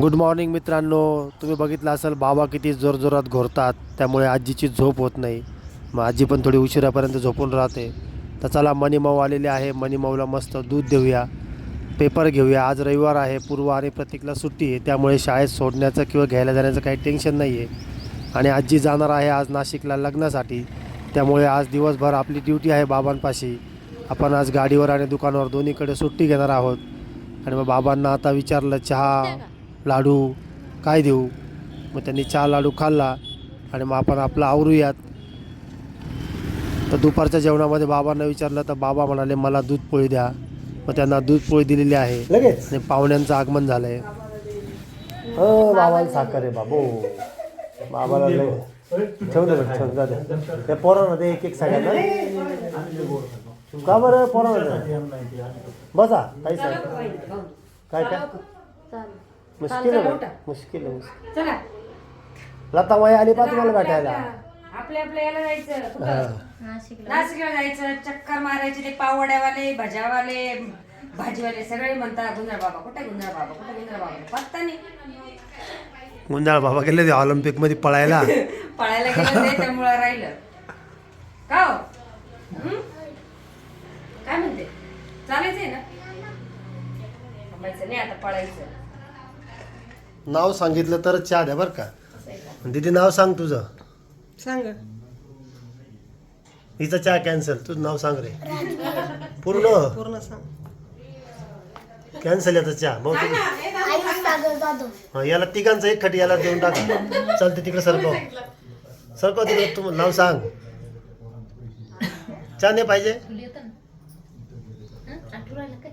Good morning मित्रांनो. तुम्ही बघितलं असेल बाबा किती जोरजोरात घोरतात. त्यामुळे आजीची झोप होत नाही. मग आजी पण थोडी उशिरापर्यंत झोपून राहते. तर चला मनीमाऊ आलेले आहे. मनीमाऊला मस्त दूध देऊया. पेपर घेऊया. आज रविवार आहे. पूर्व आणि प्रतीकला सुट्टी आहे. त्यामुळे शाळेत सोडण्याचं किंवा घ्यायला जाण्याचं काही टेन्शन नाही आहे आणि आजी जाणार आहे आज नाशिकला लग्नासाठी. त्यामुळे आज दिवसभर आपली ड्युटी आहे बाबांपाशी. आपण आज गाडीवर आणि दुकानावर दोन्हीकडे सुट्टी घेणार आहोत. आणि मग बाबांना आता विचारलं चहा लाडू काय देऊ? मग त्यांनी चहा लाडू खाल्ला आणि मग आपण आपलं आवरूयात. तर दुपारच्या जेवणामध्ये बाबांना विचारलं तर बाबा म्हणाले मला दूध पोळी द्या. मग त्यांना दूध पोळी दिलेली आहे. लगेच? आणि पाहुण्यांचं आगमन झालंय. हो बाबाला साखर आहे बाबो. बाबाला लय. ठेव दे बरं, ठेव जा दे. पोरांना दे एक एक सगळ्यांना. का बरं पोरांना बसा काही सांग काय काय? मुश्किल आहे. मुश्किल आहे मुश्किल. चला. लता माई आली पा तुम्हाला भेटायला. आपल्या आपल्या याला जायचं. कुठं? हा. नाशिकला. जायचं चक्कर मारायचे ते पावड्यावाले भज्यावाले भाजीवाले सगळे म्हणतात गुंजळ बाबा कुठे गुंजळ बाबा कुठे गुंजळ बाबा पत्ता नाही. गुंजाळ बाबा गेले ते ऑलिम्पिकमध्ये पळायला. पळायला गेलं ते त्यामुळं राहिलं. का हो? हं? काय म्हणते? चालायचंय ना? थांबायचं नाही आता पळायचं. नाव सांगितलं तर चहा द्या बरं का? दीदी नाव सांग तुझं. सांग. हिचं चहा कॅन्सल तुझं नाव सांग रे. पूर्ण? पूर्ण सांग. कॅन्सल याचा चहा. भाऊ तू हा, याला तिघांचं एक खटी याला देऊन टाका. चालते तिकडे सरकव. सरकव तिकडे तू नाव सांग. चहा नाही पाहिजे? काय?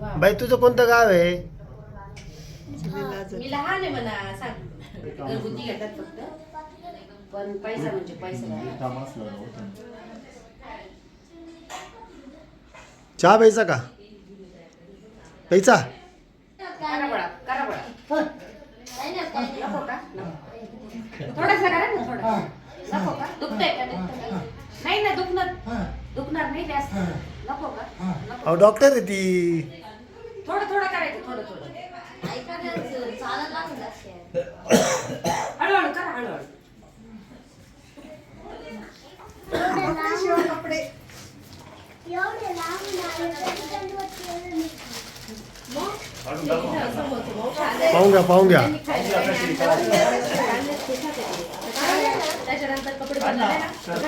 बाई तुझं कोणतं गाव आहे. मी लहान आहे म्हणा सांग घरगुती घेतात फक्त पण पैसा म्हणजे पैसा. चहा प्यायचा का प्यायचा करा बळा, करा बळा. नको का? नको. थोडासा करा ना थोडा नको का दुखतंय का दुखतंय का? नाही ना दुखणार दुखणार नाही जास्त नको का नको. अहो डॉक्टर आहे ती थोडं थोडं करायचं थोडं थोडं. हळूहळू करा हळूहळू. कपडे एवढे पाहून घ्या पाहून घ्या. त्याच्यानंतर कपडे काही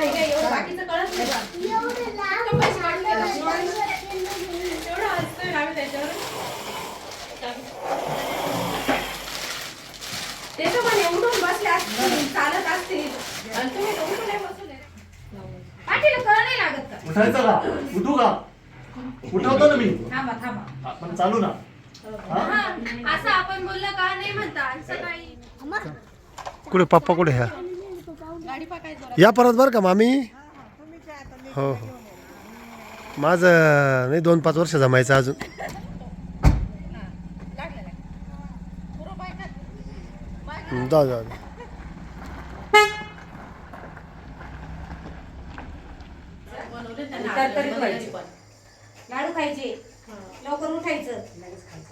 काही एवढं बाकीचं कळत नाही बा. एवढे लांब एवढं हसतोय ना आम्ही त्याच्यावर ते तर म्हणे उठून बसले असतील चालत असतील. आणि तुम्ही तर उठून नाही बसले पाठीला कळ नाही लागत का? उठायचं का? उठू का? उठवतो ना मी. थांबा थांबा. आपण चालू ना. असं आपण बोललं का? नाही म्हणता. आणि सकाळी कुठे? पप्पा कुठे ह्या या परत बरं का मामी? हो हो. माझं नाही दोन पाच वर्ष जमायचं अजून. हं, जाऊ जाऊ जाऊ. तरतरीत व्हायची पण लाडू खायचे. लवकर उठायचं.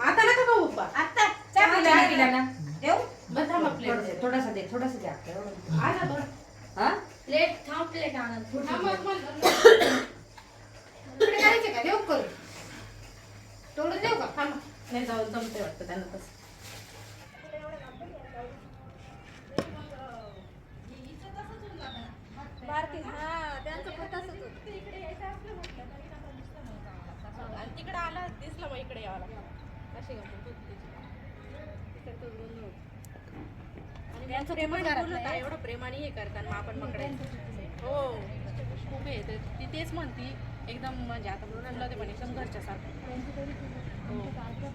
आता नका खाऊ पप्पा. आता. चहा पिला नाही पिला ना? देऊ? थोडंसं- थोडासा दे थोडासा दे. आता एवढं. आ ना थोडं. हा? प्लेट थांब प्लेट आणत इकडे करायचं का देऊ करू तोडून देऊ का थांबा नाही जाऊ जमते वाटतं त्यांना तसं. तिकडे आला दिसलं मग इकडे यावं लागतं कशी त्यांचं प्रेमाने बोलत आहे, एवढं प्रेमाने हे करतात मग आपण हो खूप हे तर ती तेच म्हणती एकदम म्हणजे आता म्हणून ते पण एकदम घरच्या सारखं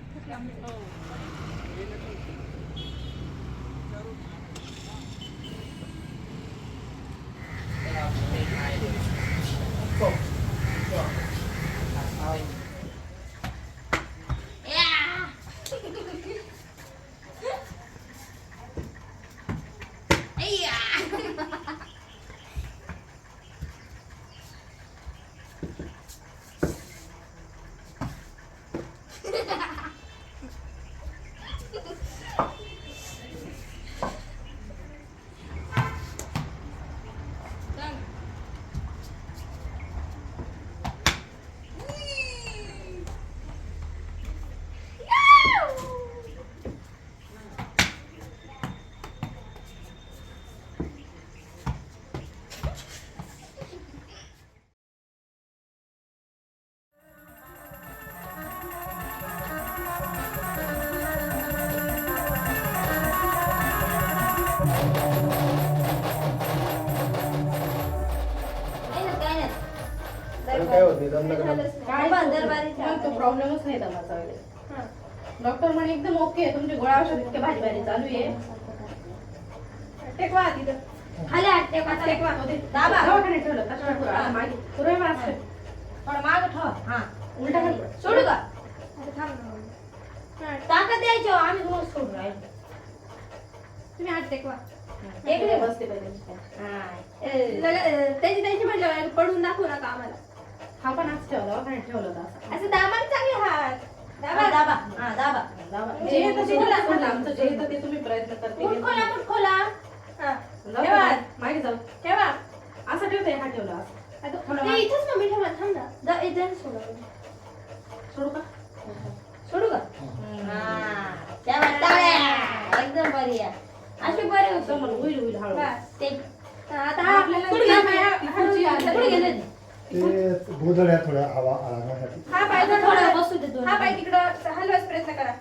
काय होत? नाही दंड मग तो प्रॉब्लेमच नाही दमाचा वगैरे डॉक्टर म्हणे एकदम ओके आहे तुमची गोळ्या औषध इतके भारी भारी चालू आहे. टेकवा तिथं. खाली हात टेकवा टेकवा. होते दाबा. दवाखान्यात ठेवलं हा, मागे. पुरे वाचते थोडं मागं ठेव. हा. उलटा खाली. सोडू का? ताकद द्यायची हो, आम्ही रोज सोडू राहिलो. तुम्ही हात टेकवा. इकडे बसते पहिले. हा. ए, लग- त्याची त्यांची म्हटलं पडून दाखवू नका आम्हाला. हा पण आज ठेवला दवाखान्यात ठेवलं होतं असं. असं दाबाने चांगले हात. दाबा. दाबा. हा दाबा. दाबा. जे येतं ते आमचं जे येतं ते तुम्ही प्रयत्न करते. कुठ खोला हा. जाऊ ठेवा. दे, मागे जाऊ. ठेवा. असं ठेवते हा ठेवला असं. आता ते इथंच मम्मी ठेवा थांब ना. द- इथं सोडा सोडू का? सोडू का? हा. टाळ्या एकदम बरी आहे अशी बरी होती. समोर होईल होईल हळू. बस. ते आता हा आपल्याला ते? गोधड्या थोड्या हवा आणण्यासाठी हा पाय आता थोडा थोडं बसू दे दोन. हा पाय तिकडं हलवायचा प्रयत्न करा.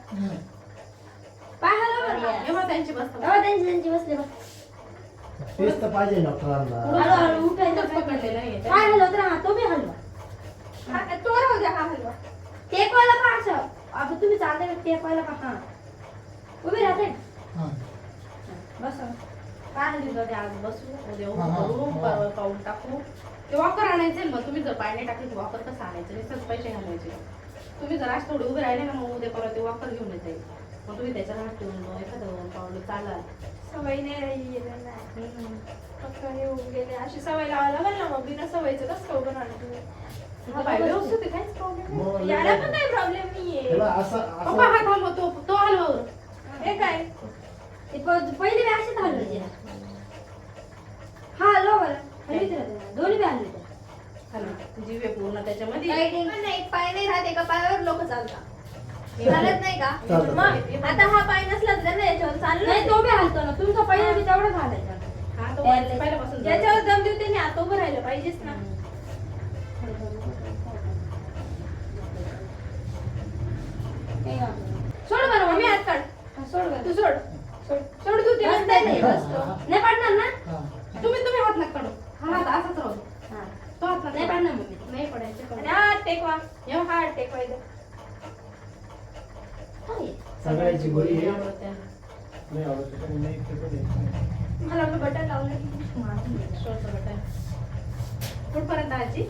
पाय हलवा बरं. त्यांची बसतात. त्यांची त्यांची बसले बघ. तेच तर पाहिजे डॉक्टरांना. हळूहळू उठायचं इथंच पकडलेलं आहे पाय हलवत राहा तो बी हलवा. हा, तो राहू द्या हा हलवा. टेकवायला का असं. आता तुम्ही चालते ना टेकवायला का हा उभी राहते. बस. काय आज बसू. उद्या उभं करू परवा पाऊल टाकू. ते वॉकर आणायचे मग तुम्ही जर पाय नाही टाकले वॉकर कसं आणायचं? नुसतंच पैसे घालायचे तुम्ही जर आज थोडे उभे राहिले ना मग उद्या परवा ते वॉकर घेऊन येते. मग तुम्ही त्याच्यावर हात ठेवून एखादं पाऊल चालाल सवय नाही राहिली त्यांना फक्त हे होऊन गेले. अशी सवय लावायला लागेल ना मग. बिना सवयचं कसं उभं हा आहे, काहीच प्रॉब्लेम याला पण काही प्रॉब्लेम नाहीये. त्याला असं पप्पा असं हात हलव. तो तो हलव हे काय? ते पहिले बी असेच हलवायचे हा हलवा राहते दोन्ही बी पूर्ण त्याच्यामध्ये. नाही पाय नाही राहत एका पायावर लोक चालतात. चालत. नाही का. मग आता हा पाय नसला तर त्यांना याच्यावर चाललं नाही तो बी हलतो ना. तुमचा बी हा दम देऊ त्यांनी आता उभं राहिलं पाहिजेच ना. सोड बरं मम्मी हात काढ. हा, सोड. तू सोड. सोड. सोड तू ते. नाही पाडणार ना? तुम्ही तुम्ही हात नका काढू. हा हात असाच राहू दे. हा. तो हात नाही नका पाडणार मम्मी नाही पडायचं आणि हात टेकवा येऊ. हात टेकवा इथं. काय? सगळ्याची गोळी आहे आवडत आहे. नाही आवडत पण नाही ते पण आहे. मला आपलं बटन लावलं की शोचं बटन. कुठपर्यंत आजी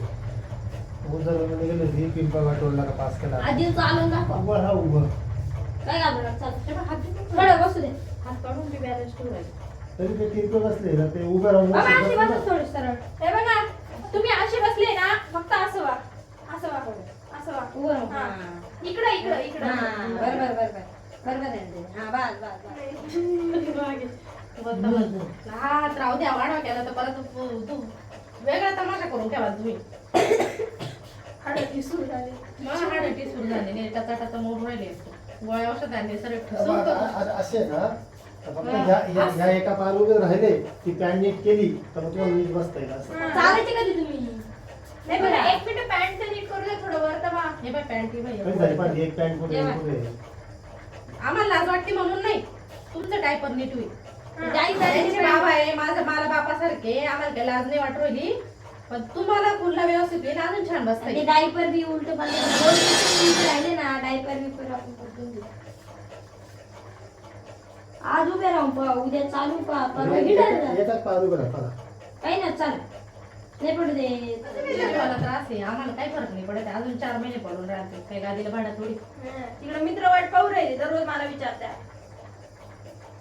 उजर निघाले ही पिंपळ वाटोळला का पास केला आधी चालून दाखवा उभं राहा उभं काय घाबरणार चाल तेव्हा हात बसू दे हात काढून बी बॅलन्स ठेवायचं तरी ते तिरकं बसले ना ते उभं राहून बाबा बसले अशी ना. बसा थोडी सरळ हे बघा तुम्ही असे बसले ना फक्त असं वा असं वा असं वा उभं राहू. हा. हा. इकडं इकडं इकडं हा, बरं बरं बरं बरं बरोबर आहे ना ते. हा बस बस बस बदला. हा हात राहू द्या वाढवा केला तर परत तू- तू वेगळा तमाशा करून ठेवा तुम्ही हाडं सुरू झाले हाडटी सुरू झाली नाही टाचा टाचा मोड राहिले गोळ्या औषधांनी सर बाबा, आ- आ- असे आहे फक्त ह्या ह्या- ह्या एका उभे राहिले ती पॅन्ट नीट केली तर मग तुम्हाला नीट बसता येईल असं. चालायचे कधी तुम्ही? नाही एक मिनिट पॅन्ट तर नीट करू दे थोडं वर तर वा हे बाय पॅन्टी कधी बाई झाली पाहिजे? एक पॅन्ट कुठे जेव्हा. कुठे? आम्हाला लाज वाटते म्हणून नाही. तुमचं डायपर नीट होईल. जाई त्यांचे जायचे बाबा आहे माझं मला बापासारखे आम्हाला काही लाज नाही वाटू राहिली. पण तुम्हाला पुढला व्यवस्थित येईल अजून छान बसता ते येईल. डायपर बी उलट राहिले ना डायपर बी आपण बदलून आज उभे राहून पहा उद्या चालू पहा परवा गिटार येतात पारू बरं पहा काही ना चाल. नाही पडू दे. मला त्रास आहे आम्हाला काही फरक नाही पडत आहे. अजून चार महिने पडून राहते काही गादीला भाडा थोडी तिकडे मित्र वाट पाहू राहिले दररोज मला विचारत्या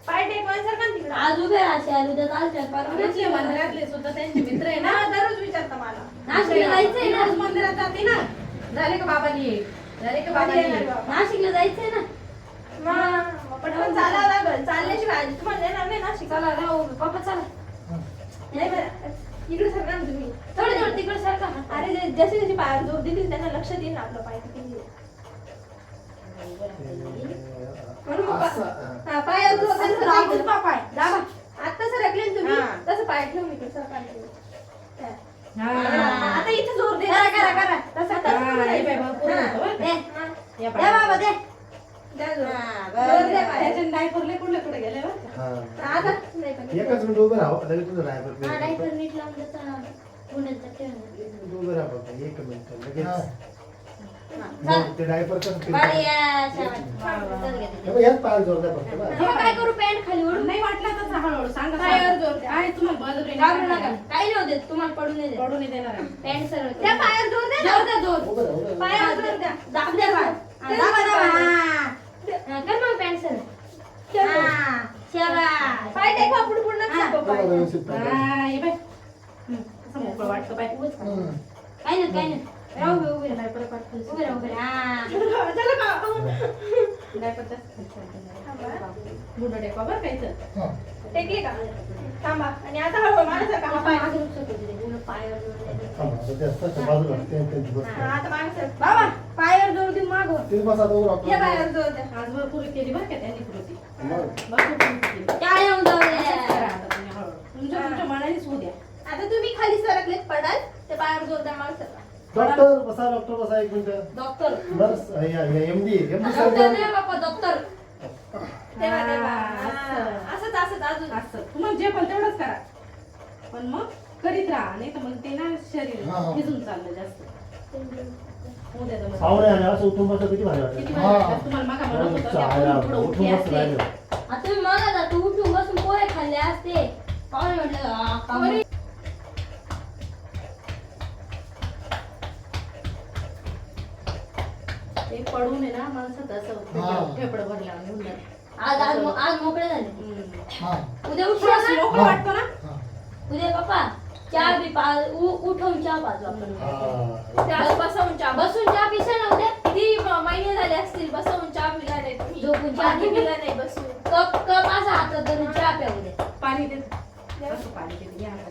पाय टेक सर का तिकडे? आज उभे राहशाल उद्या चालशाल परवा मंदिरातले सुद्धा त्यांचे मित्र आहे ना? ना दररोज विचारता मला. नाशिकला जायचंय ना? रोज मंदिरात जाते ना? झाले का बाबानी? झाले का बाबानी? नाशिकला जायचंय ना? मग पटकन चालावं आजी तुम्हाला येणार नाही ना शिकायला चला जाऊ. पप्पा चला. नाही बरं. इकडे सरका ना तुम्ही. थोडे थोडे तिकडे सारखा अरे जे- जसे जसे पायावर जोर देतील त्यांना लक्षात येईल ना आपलं पाय. म्हणून मग पा- हा, पायावर जोर पा पाय. दाबा. आता सरकले ना तुम्ही. तसं पाय ठेवून इकडे सरका. आता इथे जोर दे. करा करा तसा बाबा दे. हा, कुठले कुठे गेले? हा. नाही पण एकच मिनिट उभं राहा लगेच तुझं हा डायपर नीट लावून देता पुण्याचं ठेवून उभं राहा फक्त. एक मिनिट लगेच. चाल. ते डायपर कसं बरं फिरतं? या चल घे. हे बघ, याच पायाला जोर द्या फक्त बरं. मग काय करू पॅन्ट खाली ओढून नाही वाटलं तसं हळूहळू. सांगा पायावर जोर द्या. आहे तुम्हाला बळजबरी घाबरू नका. तुम्हाला पडू नाही देत. पडू नाही देणार आहे. पॅन्ट सरळ करू. त्या पायावर जोर द्या जोर द्या जोर. उभं राहा, उभं राहा. पायावर जोर द्या. दाब द्या पाय. हा, दाबा. हा. कर मग हा शाबास. पाय टेक पुढे पुढे नका हा. पाय. व्यवस्थित पाय. हा, हे. हम्म. काही नाही काही नाही राहू उभे उभे राहा. डायपर पाठवून उभे राहा उभे राहा हा. चला का? डायपर जास्त खायचं नाही. गुंड टेकवा बरं का इथं. टेकले का थांबा आणि आता हळूहळू मागे सरका हा पाय मागे रुखसत होते ते. पूर्ण पायावर जोर द्या. थांबा, आता ते असतं, ते बाजूला असतं, ते- ते बस. हा, आता मागे सर बाबा पायावर जोर देऊन मागव तेच बस आता उभं या. पायावर जोर द्या. आज भरपूर केली बरं का त्यांनी कृती मग. भरपूर कृती केली. असंच. करा आता तुम्ही हळूहळू. तुमच्या तुमच्या मनानेच होऊ द्या. आता तुम्ही खाली सरकलेत पडाल. ते पायावर जोर द्या मागे सरका डॉक्टर बसा डॉक्टर बसा एक minute. Doctor. Nurse MD MD doctor surgeon नाही बाप्पा डॉक्टर. तेव्हा तेव्हा हा, हा. असंच असंच अजून. असं. तुम्हाला जे पण तेवढंच करा. पण मग करीत राहा. नाही तर मग ते ना शरीर हा, हा. भिजून चाललं जास्त. पाहुणे आले असं उठून बसलं किती भारी चायला, उठी उठून बसलं. राहिलं. आता तुम्ही मागा तू उठून बसून पोहे खाल्ले असते. पाहुणे म्हटलं "आ, काम ते पडून आहे ना माणसात असं फेफडं भरलं. आज आज मो- आज मोकळे झाले. उद्या उशिरा ना? मोकळं वाटतं ना? उद्या पप्पा. चहा बी पा उ- उठवून चहा पाजू आपण. हा. त्या बसवून चहा. बस बसून चहा पिसा ना उद्या. किती महिने झाले असतील बसवून चहा पिला नाही तुम्ही. झोपून चहा पाणी पिला. नाही बसून. कप कप असा हातात धरून चहा प्या उद्या. पाणी देत असं पाणी आता.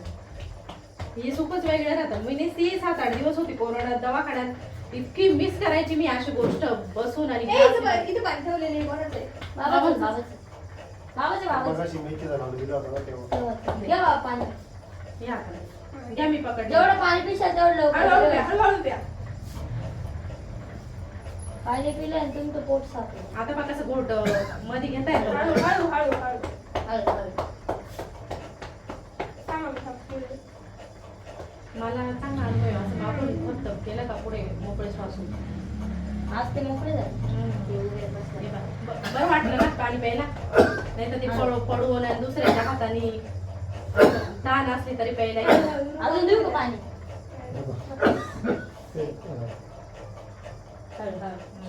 हे सुखच वेगळे राहतात. मी नुसती सात आठ दिवस होती कोरोनात दवाखान्यात. इतकी मिस करायची मी अशी गोष्ट बसून आणि इथं पाणी ठेवलेलं आहे कोणाचं आहे? बाबाचं बाबा पाणी. या. घ्या मी पकडले जेवढं पाणी पिशा तेवढं हळूहळू प्या, लवकर हळूहळू प्या. पाणी पिलं आणि तुमचं पोट साफ होईल. आता पहा कसं गोटमध्ये घेता येतं हळू हळू हळू हळू हळू. मला चांगला अनुभव आहे. असं आपण फक्त केलं का पुढे मोकळे श्वास. आज ते मोकळे झाले हे बघा. ब- बरं वाटलं ना पाणी प्यायला नाही तर ते पडू पडून आणि दुसऱ्याच्या हाताने ताण असली तरी प्यायला. अजून देऊ का पाणी.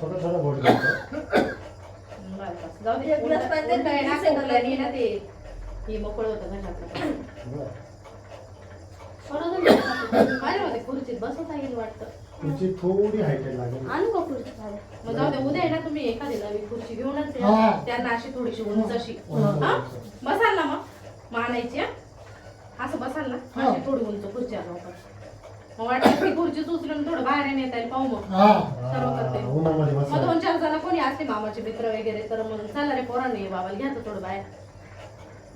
छोटं बोट. जाऊ दे. एक ग्लास पाणी ना ते हे मोकळं होतं घशातलं. थोडं खुर्चीत बसवता येईल वाटतं तुमची थोडी लागेल आणू का खुर्ची खाली? मग जाऊ दे उद्या आहे ना तुम्ही एखादी नवी खुर्ची घेऊनच या. हा. त्यांना अशी थोडीशी उंच अशी हा? बसाल ना मग मानायची हा? असं बसाल ना? हा. थोडी उंच खुर्ची आणू आपण मग वाटलं ती खुर्ची उचलून थोडं बाहेर नेता येईल पाहू मग. सर्व करते. हा, उन्हामध्ये मग बसा दोन चार जण कोणी असते मामाचे मित्र वगैरे तर मग चला रे पोरांनी बाबाला घ्या तर थोडं बाहेर.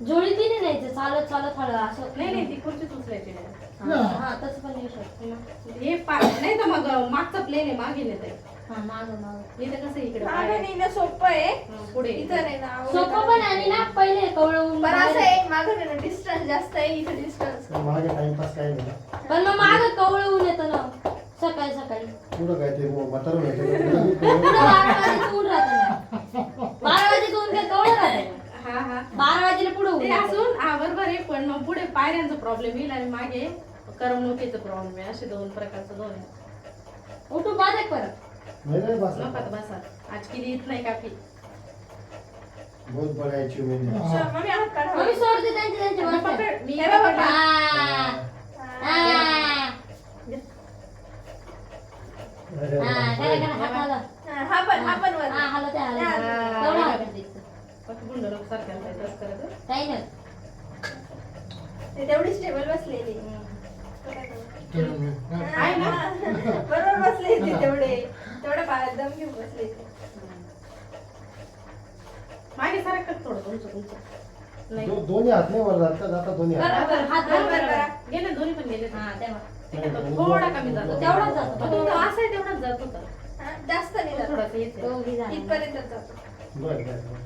जोडी तिने न्यायचं चालत चालत हळू असं. नाही नाही ती खुर्चीच उचलायची नाही. हा हा, तसं पण येऊ शकतं. हे पा नाही तर मग मागचं प्लेन आहे मागे नेत आहे हा मागं मागं. इथे कसं इकडे? मागं पाय- नेणं सोपं आहे. हं, पुढे. इथं नाही ना सोपं पण आणि ना पहिले कवळवून पण असं आहे मागं नेणं डिस्टन्स जास्त आहे इथं डिस्टन्स टाइमपास पण मग मागं कवळवून येतं ना. सकाळी सकाळी. पुढं काय ते म्हातारं बारा वाजेचं ऊन राहतं ना. बारा वाजेचं ऊन काय कवळ राहतं का? हा हा. बारा वाजेला पुढं ऊन ते येतं. असून हा बरोबर आहे पण मग पुढे पायऱ्यांचा प्रॉब्लेम येईल आणि मागे करमणुकीचा प्रॉब्लेम आहे. असे दोन प्रकारचं दोन आहे. उठून एक परत. नाही रे बस. नका तर बसा. आज किती येत नाही काफी बहुत बड़ा अचीवमेंट है. मम्मी काढा. त्यांचे त्यांचे. पकड. मी हे बघ. हा, हा. पण हा पण वर. हा. हा. तेवढं करत. काही नाही. ते तेवढीच टेबल बसलेली. आहे ना? बरोबर बसले ते तेवढे. तेवढे पायात दम घेऊन बसले ते मागे सारखं थोडं तुमचं तुमचं. नाही. दो- दोन्ही हात नाही वर जाता जाता दोन्ही हात. बरं, बरं, हात बरोबर बरं. गेले दोन्ही पण गेले हा तेव्हा. तो थोडा कमी जातो. तेवढाच जातो. पण तुमचं असं आहे तेवढाच जात होता. हा, जास्त नाही जात. थोडंसं येते दोघी जण. इथपर्यंत जातो. बरं बरं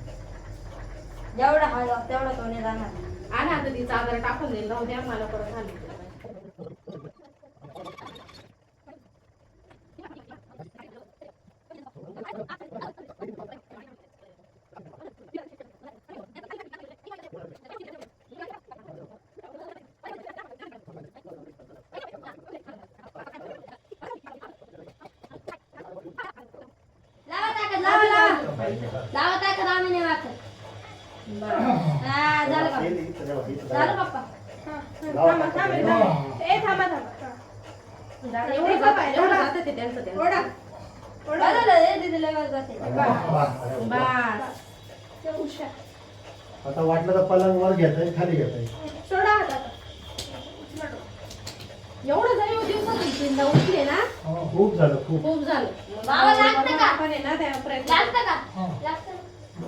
जेवढा हलवा तेवढा तो नाही जाणार आणि आता ती चादर टाकून देईल राहू द्या मला परत आली लावा ताकद लावा लावा ताकद आम्ही नाही वाकत हा झालं का? केली, त्याच्यावर इथं झालं पप्पा? हा, थांबा थांबा थांबा. ए थांबा थांबा. हा. एवढं जात एवढं जातं ते त्यांचं ओढा. ओढा. झालं, जाते. बस. ते उशा आता वाटलं तर पलंग वर घेताय खाली घेताय. सोडा हात आता. एवढं दिवसातून तीनदा उठले ना खूप झालं खूप. खूप झालं. बाबा लागतं का? आपण आहे ना त्या प्रयत्न लागतं का? लागतं.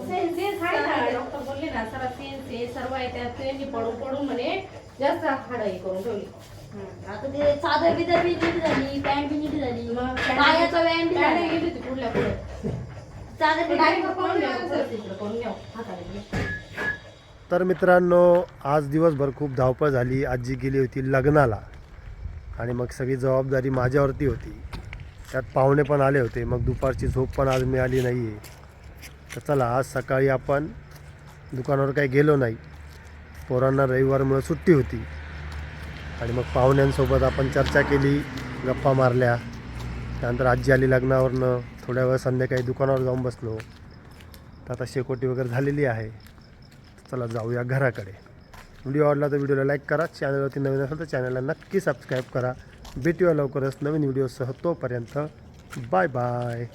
सेन्स सेन्स आहे ना डॉक्टर बोलले ना सर सेन्स आहे सर्व आहे त्यात त्यांनी पडून पडून म्हणे जास्त हाड हे करून ठेवली. आता ते चादर बिदर बी नीट झाली पॅन्ट बी नीट झाली. मग पायाचा व्यायाम बी पॅन्ट झाला. गेली होती पुढल्या पुढे. चादर बी डायरेक्ट direct करून पकडून घ्या ठेवलं. इकडे करून घ्या हाताने तर मित्रांनो आज दिवसभर खूप धावपळ झाली. आजी गेली होती लग्नाला. आणि मग सगळी जबाबदारी माझ्यावरती होती. त्यात पाहुणे पण आले होते. मग दुपारची झोप पण आज मिळाली नाही आहे तर चला आज सकाळी आपण दुकानावर काही गेलो नाही. पोरांना रविवारमुळे सुट्टी होती. आणि मग पाहुण्यांसोबत आपण चर्चा केली गप्पा मारल्या. त्यानंतर आजी आली लग्नावरनं. थोड्या वेळ संध्याकाळी दुकानावर जाऊन बसलो. तर आता शेकोटी वगैरे झालेली आहे. चला जाऊया घराकडे. व्हिडिओ आवडला तर व्हिडिओला लाईक करा. चॅनलवरती नवीन असेल तर चॅनलला नक्की सबस्क्राईब करा. भेटूया लवकरच नवीन व्हिडिओसह तोपर्यंत बाय बाय.